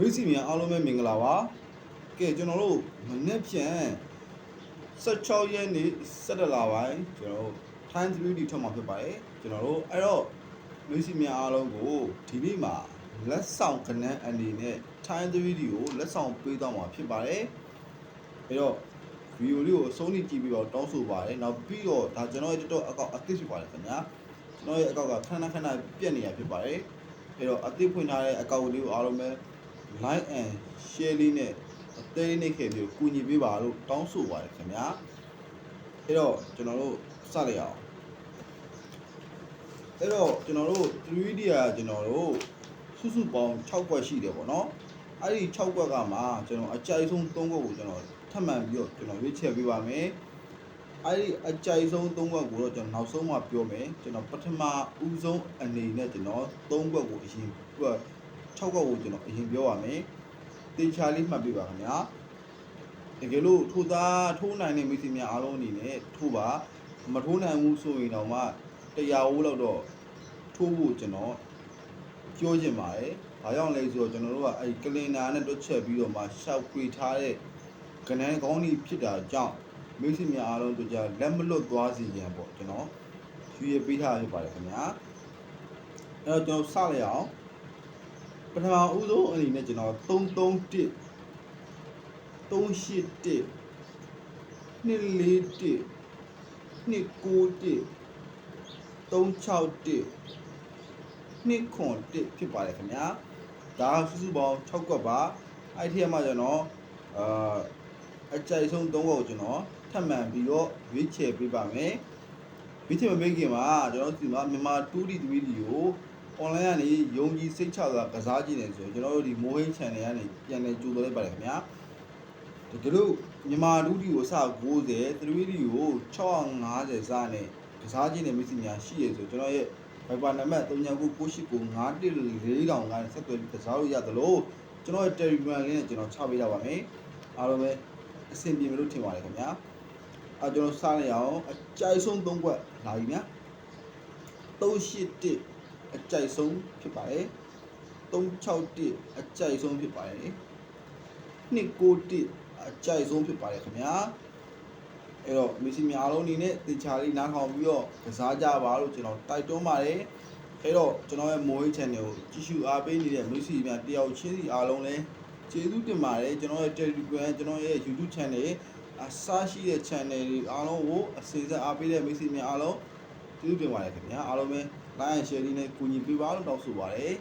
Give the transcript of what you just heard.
မိတ်ဆွေများအားလုံးပဲမင်္ဂလာပါကဲကျွန်တော်တို့မနေ့ပြန်16ရက်နေ့17လပိုင်းကျွန်တော်တို့ time 3D ထွက်မှာဖြစ်ပါတယ်ကျွန်တော်တို့အဲ့တော့မိတ်ဆွေများအားလုံးကိုဒီနေ့မှာလက်ဆောင်ကဏ္ဍအနေနဲ့ time 3D ကိုလက်ဆောင်ပေးသွားမှာဖြစ်ပါတယ်အဲ့တော့ဗီဒီယိုလေးကိုအဆုံးထိကြည့်ပြီးတော့တောင်းဆိုပါတယ်နောက်ပြီးတော့ဒါကျွန်တော်ရဲ့ TikTok အကောင့်အသစ်ဖြစ်ပါတယ်ခင်ဗျာကျွန်တော်ရဲ့အကောင့်ကခဏခဏပြက်နေတာဖြစ်ပါတယ်အဲ့တော့အသစ်ဖွင့်ထားတဲ့အကောင့်လေးကိုအားလုံးပဲ like and share လေးနဲ့အသေးလေးခဲ့ပြီးကူညီပေးပါလို့တောင်းဆိုပါတယ်ခင်ဗျာအဲ့တော့ကျွန်တော်တို့စလိုက်အောင်အဲ့တော့ကျွန်တော်တို့ 3D ကကျွန်တော်တို့စုစုပေါင်း6ကွက်ရှိတယ်ပေါ့နော်အဲ့ဒီ6ကွက်ကမှကျွန်တော်အကြိုက်ဆုံး3ကွက်ကိုကျွန်တော်ထပ်မံပြီးတော့ကျွန်တော်ရွေးချယ်ပေးပါမယ်အဲ့ဒီအကြိုက်ဆုံး3ကွက်ကိုတော့ကျွန်တော်နောက်ဆုံးမှပြောမယ်ကျွန်တော်ပထမဦးဆုံးအနေနဲ့ကျွန်တော်3ကွက်ကိုအရင် 6ကွက်ကိုကျွန်တော်အရင်ပြောပါမယ်တင်ချာလေးမှတ်ပေးပါခင်ဗျာတကယ်လို့ထိုးသားထိုးနိုင်တဲ့မိတ်ဆွေများအားလုံးအနေနဲ့ထိုးပါမထိုးနိုင်ဘူးဆိုရင်တော့မှတရားဝိုးလောက်တော့ထိုးဖို့ကျွန်တော်ပြောချင်ပါတယ်။ဘာကြောင့်လဲဆိုတော့ကျွန်တော်တို့ကအဲ့ကလင်နာနဲ့တွက်ချက်ပြီးတော့မှရှောက်ခွေထားတဲ့ကနန်းကောင်းကြီးဖြစ်တာကြောင့်မိတ်ဆွေများအားလုံးတို့ကြလက်မလွတ်သွားစီကြံပေါ့ကျွန်တော်ရွေးပေးထားရပါတယ်ခင်ဗျာ။အဲ့တော့ကျွန်တော်စလိုက်အောင် ပထမဦးဆုံးအနေနဲ့ကျွန်တော်331 381 241 291 361နှစ်ခွန်1ဖြစ်ပါတယ်ခင်ဗျာဒါစုစုပေါင်း6ကွက်ပါအဲ့ဒီထဲမှာကျွန်တော်အာအကြိုက်ဆုံး3ကွက်ကိုကျွန်တော်ထပ်မံပြီးတော့ရွေးချယ်ပေးပါမယ်ရွေးချယ်မပေးခင်မှာကျွန်တော်ဒီမှာမြန်မာ 2D 3D ကို online ကနေယုံကြည်စိတ်ချစွာကစားကြည့်နေဆိုရင်ကျွန်တော်တို့ဒီမိုးဟင်း channel ကနေပြန်လည်ကြိုးတော်လိုက်ပါတယ်ခင်ဗျာတကယ်လို့မြန်မာ 2D ကိုအစ90 3D ကို650စနဲ့ကစားကြည့်နေမိစီများရှိရဆိုကျွန်တော်ရဲ့ Viber နံပါတ်39995144တောင်ကနေဆက်သွယ်ပြီးကစားလို့ရတယ်လို့ကျွန်တော်ရဲ့ Telegram လေးနဲ့ကျွန်တော်ချပေးရပါမယ်အားလုံးပဲအဆင်ပြေမလို့ထင်ပါတယ်ခင်ဗျာအဲကျွန်တော်စားလိုက်အောင်အကြိုက်ဆုံး၃ခွက်လာပြီများ381 အကြိုက်ဆုံးဖြစ်ပါတယ်361အကြိုက်ဆုံးဖြစ်ပါတယ်291အကြိုက်ဆုံးဖြစ်ပါတယ်ခင်ဗျာအဲ့တော့မီစီများအားလုံးအနေနဲ့တင်ချာလေးနားထောင်ပြီးတော့ကစားကြပါလို့ကျွန်တော်တိုက်တွန်းပါတယ်အဲ့တော့ကျွန်တော်ရဲ့မိုးဟိ channel ကိုကြည့်ရှုအားပေးနေတဲ့မိတ်ဆွေများတယောက်ချင်းစီအားလုံးလည်းကျေးဇူးတင်ပါတယ်ကျွန်တော်ရဲ့ Telegram ကျွန်တော်ရဲ့ YouTube channel အစားရှိတဲ့ channel တွေအားလုံးကိုအစီအစဉ်အားပေးတဲ့မိတ်ဆွေများအားလုံး ကျေးဇူးတင်ပါတယ်ခင်ဗျာအားလုံးပဲ like and share လေးနဲ့ကူညီပေးပါလို့တောင်းဆိုပါတယ်